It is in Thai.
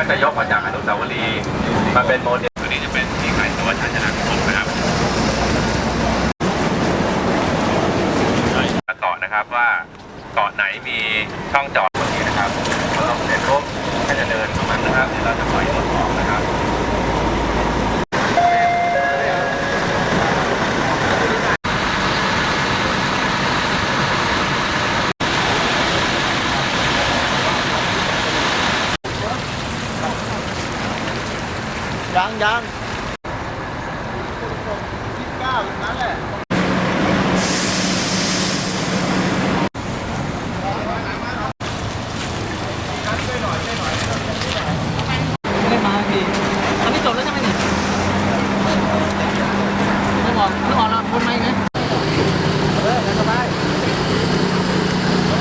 ก็จะยกมาจากอนุสาวรีย์มาเป็นโมเดลตัวนี้จะเป็นที่ขายตัวชันชนะทุกนะครับเกาะนะครับว่าเกาะไหนมีช่องจอดตรงนี้นะครับพองเสร็จปุ๊บก็จะเดิน ยังยังยี่สิบเก้าอย่านั้นแหละ